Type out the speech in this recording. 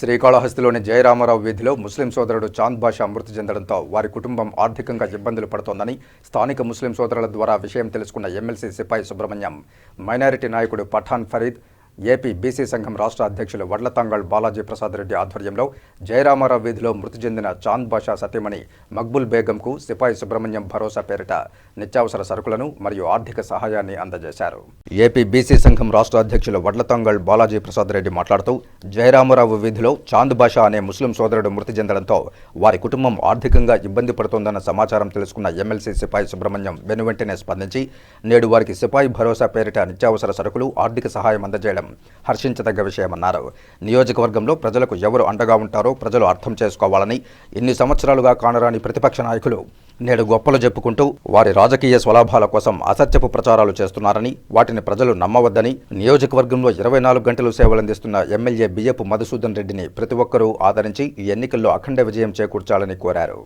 శ్రీకాళహస్తిలోని జయరామారావు వీధిలో ముస్లిం సోదరుడు చాంద్ బాషా మృతి చెందడంతో వారి కుటుంబం ఆర్థికంగా ఇబ్బందులు పడుతోందని స్థానిక ముస్లిం సోదరుల ద్వారా విషయం తెలుసుకున్న ఎమ్మెల్సీ సిపాయి సుబ్రహ్మణ్యం. మైనారిటీ నాయకుడు పఠాన్ ఫరీద్ ఏపీ బీసీ సంఘం రాష్ట్ర అధ్యక్షులు వడ్లతంగల్ బాలాజీ ప్రసాద్ రెడ్డి ఆధ్వర్యంలో జయరామారావు వీధిలో మృతి చెందిన చాంద్ బాషా సతీమణి మక్బుల్ బేగంకు సిపాయి సుబ్రహ్మణ్యం భరోసా పేరిట నిత్యావసర సరుకులను మరియు ఆర్థిక సహాయాన్ని అందజేశారు. ఏపీ బీసీ సంఘం రాష్ట్ర అధ్యక్షులు వడ్లతంగల్ బాలాజీ ప్రసాద్ రెడ్డి మాట్లాడుతూ జయరామారావు వీధిలో చాంద్ బాషా అనే ముస్లిం సోదరుడు మృతి చెందడంతో వారి కుటుంబం ఆర్థికంగా ఇబ్బంది పడుతోందన్న సమాచారం తెలుసుకున్న ఎమ్మెల్సీ సిపాయి సుబ్రహ్మణ్యం వెనువెంటనే స్పందించి నేడు వారికి సిపాయి భరోసా పేరిట నిత్యావసర సరుకులు ఆర్థిక సహాయం అందజేయడం హర్షించదగ్గ విషయమన్నారు. నియోజకవర్గంలో ప్రజలకు ఎవరు అండగా ఉంటారో ప్రజలు అర్థం చేసుకోవాలని ఇన్ని సంవత్సరాలుగా కానరాని ప్రతిపక్ష నాయకులు నేడు గొప్పలు చెప్పుకుంటూ వారి రాజకీయ స్వలాభాల కోసం అసత్యపు ప్రచారాలు చేస్తున్నారని వాటిని ప్రజలు నమ్మవద్దని నియోజకవర్గంలో ఇరవై నాలుగు గంటలు సేవలందిస్తున్న ఎమ్మెల్యే బియ్యపు మధుసూదన్ రెడ్డిని ప్రతి ఒక్కరూ ఆదరించి ఈ ఎన్నికల్లో అఖండ విజయం చేకూర్చాలని కోరారు.